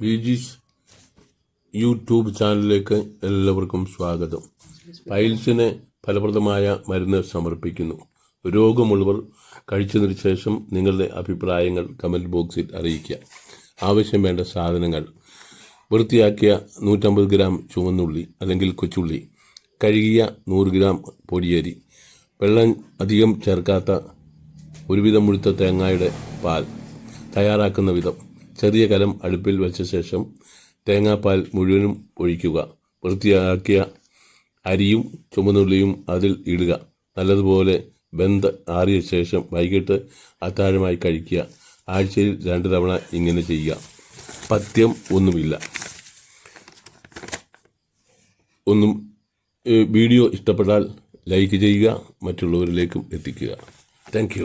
ബീജീസ് YouTube ചാനലിലേക്ക് എല്ലാവർക്കും സ്വാഗതം. പൈൽസിന് ഫലപ്രദമായ മരുന്ന് സമർപ്പിക്കുന്നു. രോഗമുള്ളവർ കഴിച്ചതിന് ശേഷം നിങ്ങളുടെ അഭിപ്രായങ്ങൾ കമന്റ് ബോക്സിൽ അറിയിക്കുക. ആവശ്യം വേണ്ട സാധനങ്ങൾ. വൃത്തിയാക്കിയ നൂറ്റമ്പത് ഗ്രാം ചുവന്നുള്ളി അല്ലെങ്കിൽ കൊച്ചുള്ളി കഴുകിയ നൂറ് ഗ്രാം പൊടിയരി വെള്ളം അധികം ചേർക്കാത്ത ഒരുവിധം മുഴുത്ത തേങ്ങയുടെ പാൽ തയ്യാറാക്കുന്ന വിധം ചെറിയ കലം അടുപ്പിൽ വെച്ച ശേഷം തേങ്ങാപ്പാൽ മുഴുവനും ഒഴിക്കുക. വൃത്തിയാക്കിയ അരിയും ചുമന്നുള്ളിയും അതിൽ ഇടുക. നല്ലതുപോലെ ബന്ധ ആറിയ ശേഷം വൈകിട്ട് അത്താഴമായി കഴിക്കുക. ആഴ്ചയിൽ രണ്ട് തവണ ഇങ്ങനെ ചെയ്യുക. പഥ്യം ഒന്നുമില്ല. ഒന്നും വീഡിയോ ഇഷ്ടപ്പെട്ടാൽ ലൈക്ക് ചെയ്യുക മറ്റുള്ളവരിലേക്കും എത്തിക്കുക. താങ്ക്